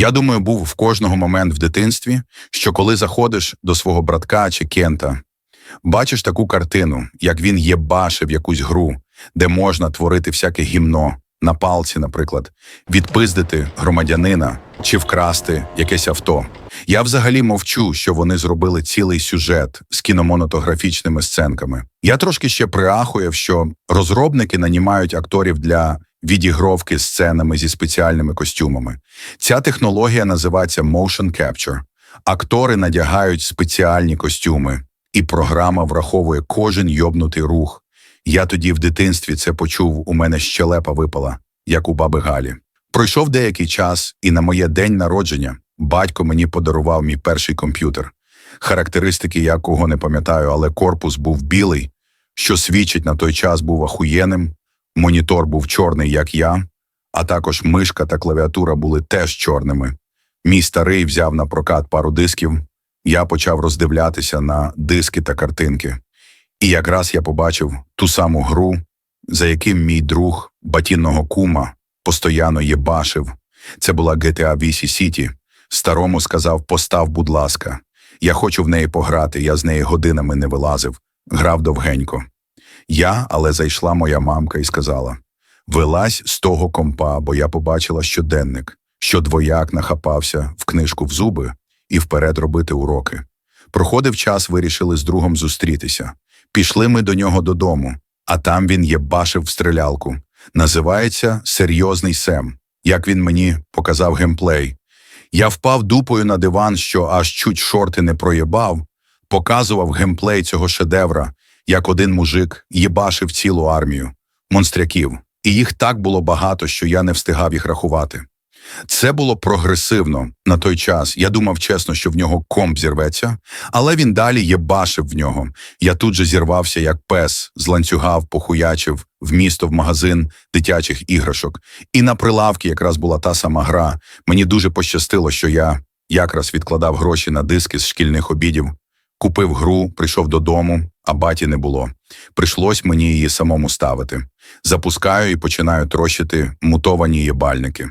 Я думаю, був в кожного момент в дитинстві, що коли заходиш до свого братка чи кента, бачиш таку картину, як він єбашив якусь гру, де можна творити всяке гімно, на палці, наприклад, відпиздити громадянина чи вкрасти якесь авто. Я взагалі мовчу, що вони зробили цілий сюжет з кіномонотографічними сценками. Я трошки ще приахуєв, що розробники нанімають акторів для відігровки сценами зі спеціальними костюмами. Ця технологія називається motion capture. Актори надягають спеціальні костюми, і програма враховує кожен йобнутий рух. Я тоді в дитинстві це почув, у мене щелепа випала, як у баби Галі. Пройшов деякий час, і на моє день народження батько мені подарував мій перший комп'ютер. Характеристики я кого не пам'ятаю, але корпус був білий, що свідчить на той час був ахуєнним, монітор був чорний, як я, а також мишка та клавіатура були теж чорними. Мій старий взяв на прокат пару дисків, я почав роздивлятися на диски та картинки. І якраз я побачив ту саму гру, за яким мій друг батінного кума постоянно єбашив. Це була GTA Vice City. Старому сказав: постав, будь ласка. Я хочу в неї пограти, я з неї годинами не вилазив, грав довгенько. Я, але зайшла моя мамка і сказала: Вилазь з того компа, бо я побачила щоденник, що двояк нахапався в книжку в зуби і вперед робити уроки. Проходив час, вирішили з другом зустрітися. Пішли ми до нього додому, а там він єбашив в стрілялку. Називається Серйозний Сем. Як він мені показав геймплей. Я впав дупою на диван, що аж чуть шорти не проєбав, показував геймплей цього шедевра, як один мужик єбашив цілу армію монстряків, і їх так було багато, що я не встигав їх рахувати. Це було прогресивно на той час. Я думав чесно, що в нього комп зірветься, але він далі єбашив в нього. Я тут же зірвався, як пес, зланцюгав, похуячив в місто в магазин дитячих іграшок. І на прилавці якраз була та сама гра. Мені дуже пощастило, що я якраз відкладав гроші на диски з шкільних обідів, купив гру, прийшов додому, а баті не було. Прийшлось мені її самому ставити. Запускаю і починаю трощити мутовані єбальники.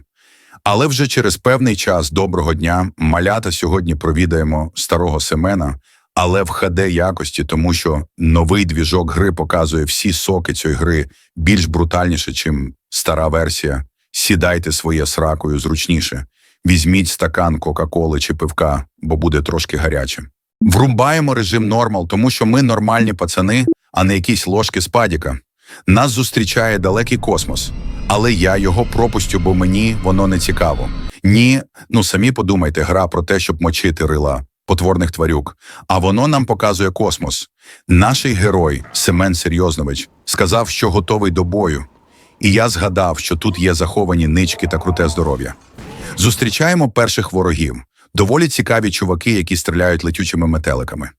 Але вже через певний час доброго дня малята сьогодні провідаємо старого Семена, але в ХД якості, тому що новий двіжок гри показує всі соки цієї гри більш брутальніше, чим стара версія. Сідайте своє сракою зручніше. Візьміть стакан Кока-Коли чи пивка, бо буде трошки гаряче. Врубаємо режим нормал, тому що ми нормальні пацани, а не якісь ложки з падіка. Нас зустрічає далекий космос, але я його пропустю, бо мені воно не цікаво. Ні, ну самі подумайте, гра про те, щоб мочити рила потворних тварюк. А воно нам показує космос. Наш герой Семен Серйознович сказав, що готовий до бою. І я згадав, що тут є заховані нички та круте здоров'я. Зустрічаємо перших ворогів, доволі цікаві чуваки, які стріляють летючими метеликами.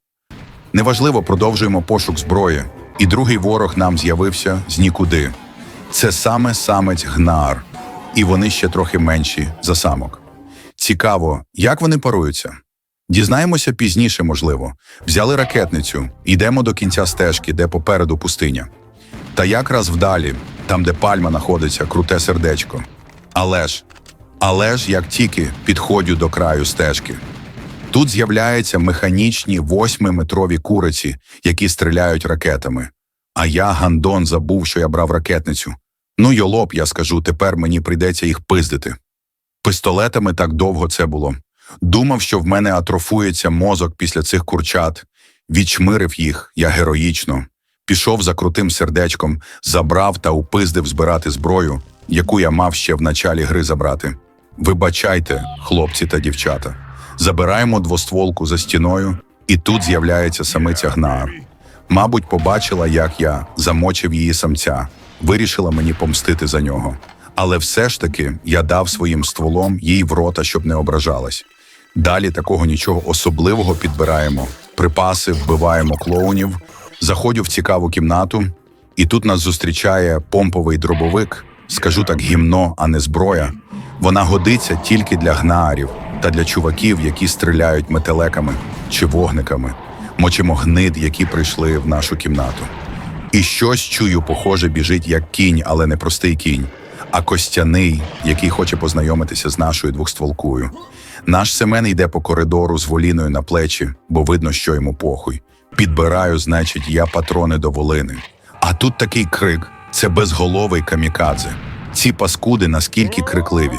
Неважливо, продовжуємо пошук зброї, і другий ворог нам з'явився з нікуди. Це саме самець Гнаар, і вони ще трохи менші за самок. Цікаво, як вони паруються. Дізнаємося пізніше, можливо. Взяли ракетницю, йдемо до кінця стежки, де попереду пустиня. Та якраз вдалі, там, де пальма знаходиться, круте сердечко. Але ж, але ж як тільки підходжу до краю стежки. Тут з'являються механічні восьмиметрові куриці, які стріляють ракетами. А я, Гандон, забув, що я брав ракетницю. Ну, йолоп, я скажу, тепер мені прийдеться їх пиздити. Пистолетами так довго це було. Думав, що в мене атрофується мозок після цих курчат. Відчмирив їх я героїчно. Пішов за крутим сердечком, забрав та упиздив збирати зброю, яку я мав ще в началі гри забрати. Вибачайте, хлопці та дівчата. Забираємо двостволку за стіною, і тут з'являється самиця Гнаар. Мабуть, побачила, як я замочив її самця, вирішила мені помстити за нього. Але все ж таки я дав своїм стволом їй в рота, щоб не ображалась. Далі такого нічого особливого підбираємо, припаси, вбиваємо клоунів, заходжу в цікаву кімнату, і тут нас зустрічає помповий дробовик, скажу так, гімно, а не зброя. Вона годиться тільки для гнаарів та для чуваків, які стріляють метелеками чи вогниками, мочимо гнид, які прийшли в нашу кімнату. І щось чую, похоже, біжить як кінь, але не простий кінь, а Костяний, який хоче познайомитися з нашою двохстволкою. Наш Семен йде по коридору з воліною на плечі, бо видно, що йому похуй. Підбираю, значить, я патрони до волини. А тут такий крик це безголовий камікадзе. Ці паскуди наскільки крикливі,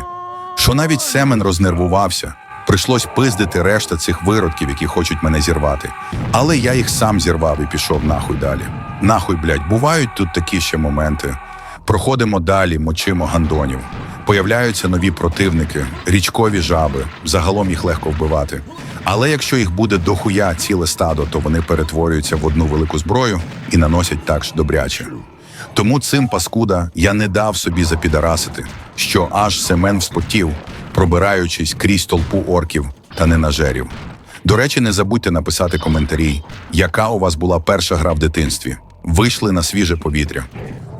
що навіть Семен рознервувався. Прийшлось пиздити решта цих виродків, які хочуть мене зірвати. Але я їх сам зірвав і пішов нахуй далі. Нахуй, блядь, бувають тут такі ще моменти. Проходимо далі, мочимо гандонів. Появляються нові противники, річкові жаби. Загалом їх легко вбивати. Але якщо їх буде дохуя ціле стадо, то вони перетворюються в одну велику зброю і наносять так ж добряче. Тому цим паскуда я не дав собі запідарасити, що аж Семен вспотів, пробираючись крізь толпу орків та ненажерів. До речі, не забудьте написати коментарі, яка у вас була перша гра в дитинстві. Вийшли на свіже повітря.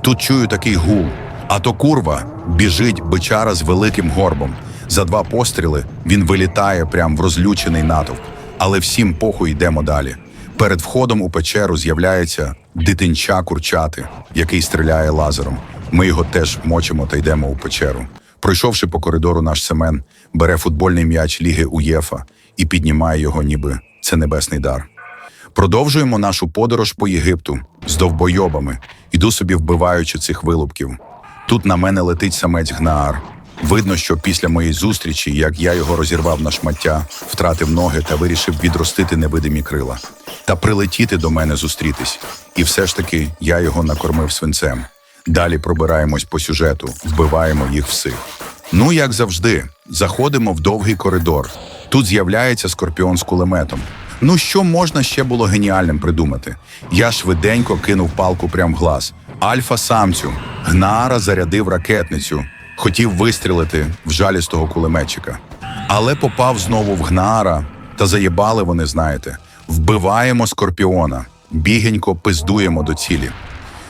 Тут чую такий гул, а то курва біжить бичара з великим горбом. За два постріли він вилітає прямо в розлючений натовп, але всім похуй йдемо далі. Перед входом у печеру з'являється дитинча курчати, який стріляє лазером. Ми його теж мочимо та йдемо у печеру. Пройшовши по коридору, наш Семен бере футбольний м'яч Ліги УЄФА і піднімає його, ніби це небесний дар. Продовжуємо нашу подорож по Єгипту з довбойобами, іду собі вбиваючи цих вилупків. Тут на мене летить самець Гнаар. Видно, що після моєї зустрічі, як я його розірвав на шмаття, втратив ноги та вирішив відростити невидимі крила та прилетіти до мене зустрітись. І все ж таки я його накормив свинцем. Далі пробираємось по сюжету, вбиваємо їх всіх. Ну, як завжди, заходимо в довгий коридор. Тут з'являється скорпіон з кулеметом. Ну що можна ще було геніальним придумати? Я швиденько кинув палку прямо в глаз. Альфа самцю. Гнаара зарядив ракетницю. Хотів вистрілити в жалістого кулеметчика. Але попав знову в Гнаара, та заєбали вони, знаєте. Вбиваємо скорпіона, бігенько пиздуємо до цілі.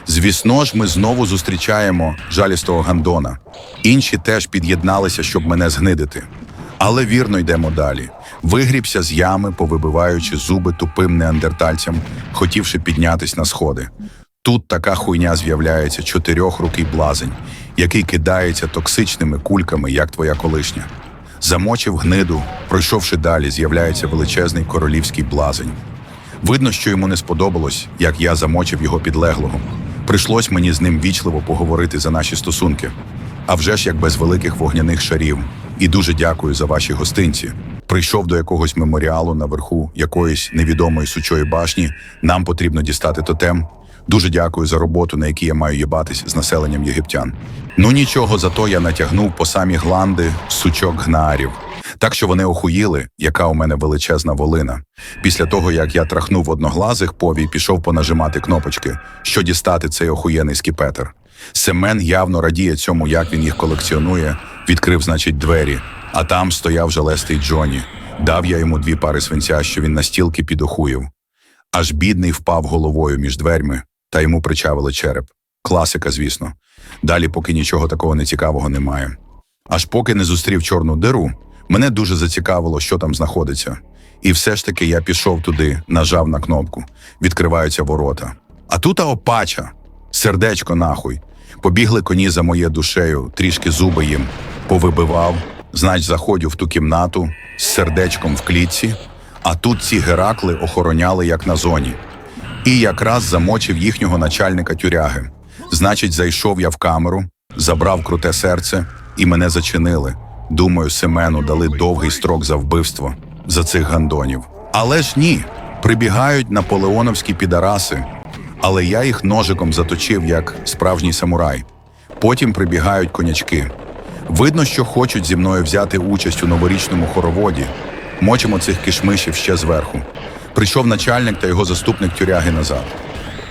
Звісно ж, ми знову зустрічаємо жалістого Гандона. Інші теж під'єдналися, щоб мене згнидити. Але вірно йдемо далі. Вигрібся з ями, повибиваючи зуби тупим неандертальцям, хотівши піднятись на сходи. Тут така хуйня з'являється чотирьохрукий блазень, який кидається токсичними кульками, як твоя колишня. Замочив гниду, пройшовши далі, з'являється величезний королівський блазень. Видно, що йому не сподобалось, як я замочив його підлеглого. Прийшлось мені з ним вічливо поговорити за наші стосунки. А вже ж як без великих вогняних шарів. І дуже дякую за ваші гостинці. Прийшов до якогось меморіалу наверху якоїсь невідомої сучої башні. Нам потрібно дістати тотем. Дуже дякую за роботу, на якій я маю їбатись з населенням єгиптян. Ну нічого, зато я натягнув по самі гланди сучок гнаарів. Так що вони охуїли, яка у мене величезна волина. Після того, як я трахнув одноглазих, повій пішов понажимати кнопочки, що дістати цей охуєний скіпетр. Семен явно радіє цьому, як він їх колекціонує, відкрив, значить, двері, а там стояв жалестий Джоні. Дав я йому дві пари свинця, що він настілки підохуїв. Аж бідний впав головою між дверьми, та йому причавили череп. Класика, звісно. Далі, поки нічого такого нецікавого немає. Аж поки не зустрів чорну диру, мене дуже зацікавило, що там знаходиться. І все ж таки я пішов туди, нажав на кнопку, відкриваються ворота. А тут опача, сердечко нахуй. Побігли коні за моє душею, трішки зуби їм повибивав. Знач, заходжу в ту кімнату з сердечком в клітці, а тут ці геракли охороняли як на зоні. І якраз замочив їхнього начальника тюряги. Значить, зайшов я в камеру, забрав круте серце, і мене зачинили. Думаю, Семену дали довгий строк за вбивство за цих гандонів. Але ж ні, прибігають наполеоновські підараси. Але я їх ножиком заточив, як справжній самурай. Потім прибігають конячки. Видно, що хочуть зі мною взяти участь у новорічному хороводі. Мочимо цих кишмишів ще зверху. Прийшов начальник та його заступник тюряги назад.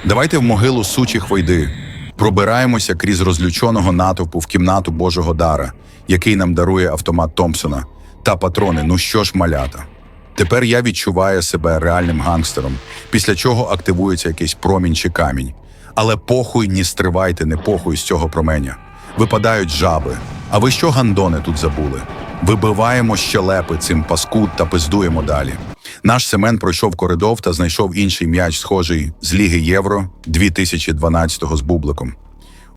Давайте в могилу сучих войди. Пробираємося крізь розлюченого натовпу в кімнату Божого дара, який нам дарує автомат Томпсона. Та патрони, ну що ж, малята. Тепер я відчуваю себе реальним гангстером, після чого активується якийсь промінь чи камінь. Але похуй ні стривайте, не похуй з цього променя. Випадають жаби. А ви що, гандони, тут забули? Вибиваємо щелепи цим паскуд та пиздуємо далі. Наш Семен пройшов коридор та знайшов інший м'яч, схожий з Ліги Євро 2012-го з бубликом.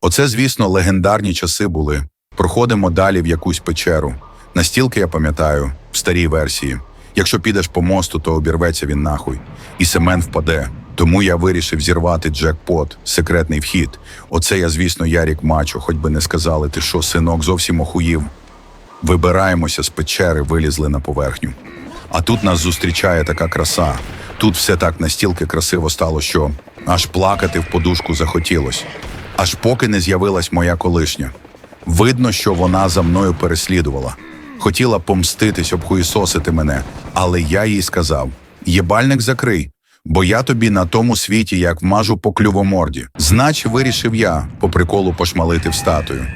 Оце, звісно, легендарні часи були. Проходимо далі в якусь печеру. Настілки я пам'ятаю, в старій версії. Якщо підеш по мосту, то обірветься він нахуй. І Семен впаде. Тому я вирішив зірвати джекпот, секретний вхід. Оце я, звісно, Ярік Мачо, хоч би не сказали, ти що, синок, зовсім охуїв. Вибираємося з печери, вилізли на поверхню. А тут нас зустрічає така краса. Тут все так настільки красиво стало, що аж плакати в подушку захотілось. Аж поки не з'явилась моя колишня. Видно, що вона за мною переслідувала. Хотіла помститись, обхуїсосити мене, але я їй сказав: єбальник закрий, бо я тобі на тому світі як вмажу по клювоморді. Знач вирішив я по приколу пошмалити в статую.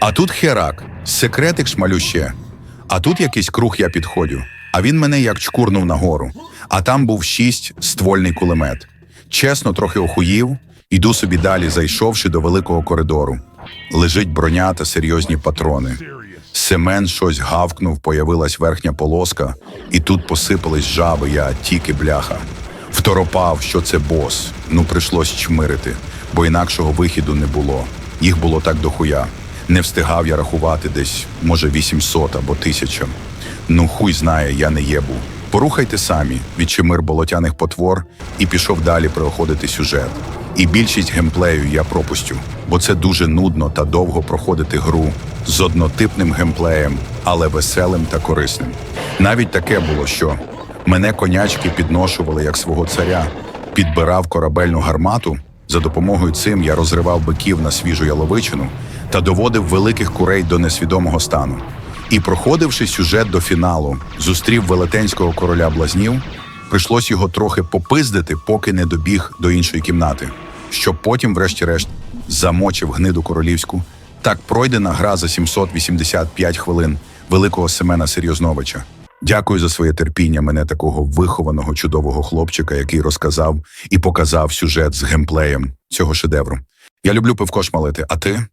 А тут херак, секретик шмалю ще. А тут якийсь круг я підходю, а він мене як чкурнув нагору. А там був шість ствольний кулемет. Чесно, трохи охуїв, іду собі далі, зайшовши до великого коридору. Лежить броня та серйозні патрони. Семен щось гавкнув, появилась верхня полоска, і тут посипались жаби, я тільки бляха. Второпав, що це бос. Ну, прийшлось чмирити, бо інакшого вихіду не було. Їх було так дохуя. Не встигав я рахувати десь, може, 800 або 1000. Ну, хуй знає, я не єбу. Порухайте самі, відчимир болотяних потвор і пішов далі проходити сюжет. І більшість геймплею я пропустю, бо це дуже нудно та довго проходити гру з однотипним геймплеєм, але веселим та корисним. Навіть таке було, що мене конячки підношували як свого царя, підбирав корабельну гармату. За допомогою цим я розривав биків на свіжу яловичину та доводив великих курей до несвідомого стану. І, проходивши сюжет до фіналу, зустрів велетенського короля блазнів, прийшлось його трохи попиздити, поки не добіг до іншої кімнати, щоб потім, врешті-решт, замочив гниду королівську. Так пройдена гра за 785 хвилин великого Семена Серйозновича. Дякую за своє терпіння мене такого вихованого чудового хлопчика, який розказав і показав сюжет з геймплеєм цього шедевру. Я люблю пивко шмалити, а ти?